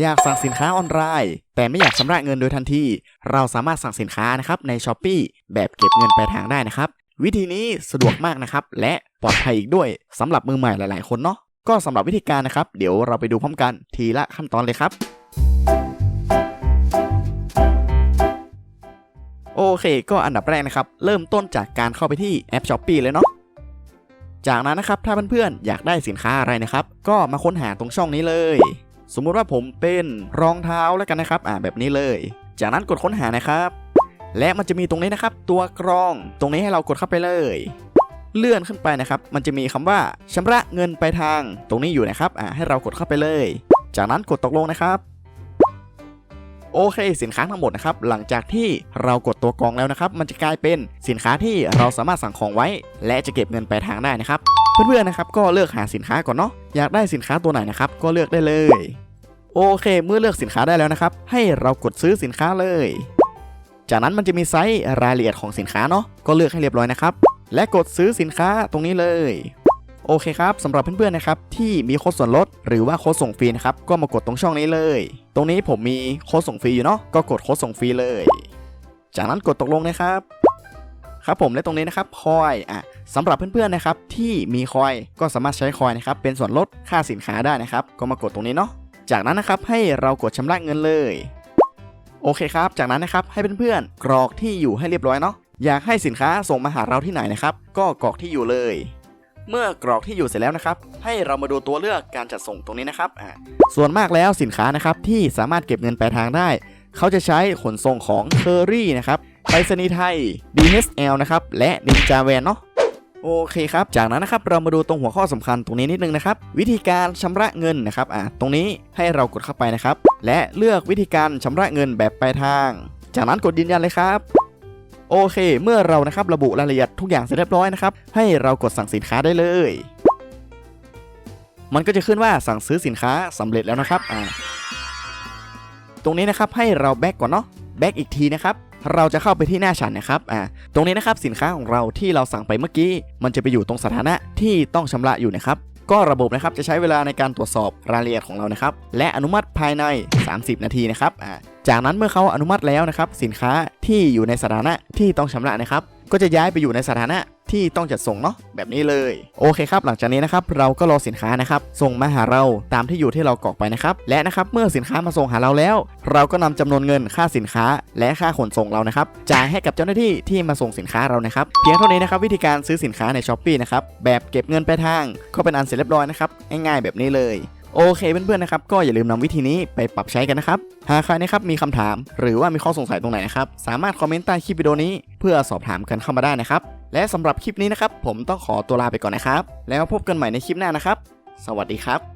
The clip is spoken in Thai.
อยากสั่งสินค้าออนไลน์ แต่ไม่อยากชำระเงินโดยทันที เราสามารถสั่งสินค้านะครับใน s h อ p e e แบบเก็บเงินปลายทางได้นะครับ วิธีนี้สะดวกมากนะครับ และปลอดภัยอีกด้วยสำหรับมือใหม่หลาย ๆ คนเนาะก็สำหรับวิธีการนะครับ เดี๋ยวเราไปดูพร้อมกันทีละขั้นตอนเลยครับ โอเค ก็อันดับแรกนะครับ เริ่มต้นจากการเข้าไปที่แอป s h อ p e e เลยเนาะจากนั้นนะครับถ้าเพื่อนๆอยากได้สินค้าอะไรนะครับ ก็มาค้นหาตรงช่องนี้เลย สมมุติว่าผมเป็นรองเท้าแล้วกันนะครับ อ่าแบบนี้เลย จากนั้นกดค้นหานะครับ และมันจะมีตรงนี้นะครับ ตัวกรองตรงนี้ให้เรากดเข้าไปเลย เลื่อนขึ้นไปนะครับ มันจะมีคำว่าชำระเงินไปทาง ตรงนี้อยู่นะครับ อ่าให้เรากดเข้าไปเลย จากนั้นกดตกลงนะครับ โอเค สินค้าทั้งหมดนะครับหลังจากที่เรากดตัวกรองแล้วนะครับมันจะกลายเป็นสินค้าที่เราสามารถสั่งของไว้ และจะเก็บเงินปลายทางได้นะครับเพื่อนๆนะครับก็เลือกหาสินค้าก่อนเนาะอยากได้สินค้าตัวไหนนะครับก็เลือกได้เลย โอเค เมื่อเลือกสินค้าได้แล้วนะครับ ให้เรากดซื้อสินค้าเลย จากนั้นมันจะมีไซส์รายละเอียดของสินค้าเนาะก็เลือกให้เรียบร้อยนะครับ และกดซื้อสินค้าตรงนี้เลย โอเคครับสำหรับเพื่อนๆนะครับที่มีโค้ดส่วนลดหรือว่าโค้ดส่งฟรีนะครับก็มากดตรงช่องนี้เลย ตรงนี้ผมมีโค้ดส่งฟรีอยู่เนาะก็กดโค้ดส่งฟรีเลย จากนั้นกดตกลงนะครับ ครับผมและตรงนี้นะครับคอยอะสำหรับเพื่อนๆนะครับที่มีคอยก็สามารถใช้คอยนะครับเป็นส่วนลดค่าสินค้าได้นะครับ ก็มากดตรงนี้เนาะจากนั้นนะครับให้เรากดชำระเงินเลย โอเคครับ จากนั้นนะครับให้เพื่อนๆกรอกที่อยู่ให้เรียบร้อยเนาะอยากให้สินค้าส่งมาหาเราที่ไหนนะครับ ก็กรอกที่อยู่เลย เมื่อกรอกที่อยู่เสร็จแล้วนะครับ ให้เรามาดูตัวเลือกการจัดส่งตรงนี้นะครับส่วนมากแล้วสินค้านะครับที่สามารถเก็บเงินปลายทางได้ เขาจะใช้ขนส่งของเคอรี่นะครับไปรษณีย์ไทย DHL นะครับและ Ninja Van เนาะโอเคครับ จากนั้นนะครับเรามาดูตรงหัวข้อสำคัญตรงนี้นิดนึงนะครับ วิธีการชำระเงินนะครับอ่าตรงนี้ให้เรากดเข้าไปนะครับ และเลือกวิธีการชำระเงินแบบปลายทาง จากนั้นกดยืนยันเลยครับ โอเค เมื่อเรานะครับระบุรายละเอียดทุกอย่างเสร็จเรียบร้อยนะครับให้เรากดสั่งสินค้าได้เลย มันก็จะขึ้นว่าสั่งซื้อสินค้าสำเร็จแล้วนะครับอ่าตรงนี้นะครับให้เราแบ็กก่อนเนาะแบ็กอีกทีนะครับเราจะเข้าไปที่หน้าฉันนะครับ อ่า ตรงนี้นะครับสินค้าของเราที่เราสั่งไปเมื่อกี้ มันจะไปอยู่ตรงสถานะที่ต้องชำระอยู่นะครับ ก็ระบบนะครับจะใช้เวลาในการตรวจสอบรายละเอียดของเรานะครับ และอนุมัติภายใน 30 นาทีนะครับจากนั้นเมื่อเขาอนุมัติแล้วนะครับสินค้าที่อยู่ในสถานะที่ต้องชำระนะครับ ก็จะย้ายไปอยู่ในสถานะที่ต้องจัดส่งเนาะแบบนี้เลย โอเคครับ หลังจากนี้นะครับเราก็รอสินค้านะครับส่งมาหาเราตามที่อยู่ที่เรากรอกไปนะครับและนะครับเมื่อสินค้ามาส่งหาเราแล้ว เราก็นำจำนวนเงินค่าสินค้า และค่าขนส่งเรานะครับจ่ายให้กับเจ้าหน้าที่ที่มาส่งสินค้าเรานะครับเพียงเท่านี้นะครับวิธีการซื้อสินค้าใน s h อ p e e นะครับแบบเก็บเงินปลายทางก็เป็นอันเสร็จเรียบร้อยนะครับง่ายๆแบบนี้เลย โอเคเพื่อนๆนะครับก็อย่าลืมนำวิธีนี้ไปปรับใช้กันนะครับ หากใครนะครับมีคำถาม หรือว่ามีข้อสงสัยตรงไหนนะครับสามารถคอมเมนต์ใต้คลิปวิดีโอนี้เพื่อสอบถามกันเข้ามาได้นะครับ และสำหรับคลิปนี้นะครับผมต้องขอตัวลาไปก่อนนะครับ แล้วพบกันใหม่ในคลิปหน้านะครับ สวัสดีครับ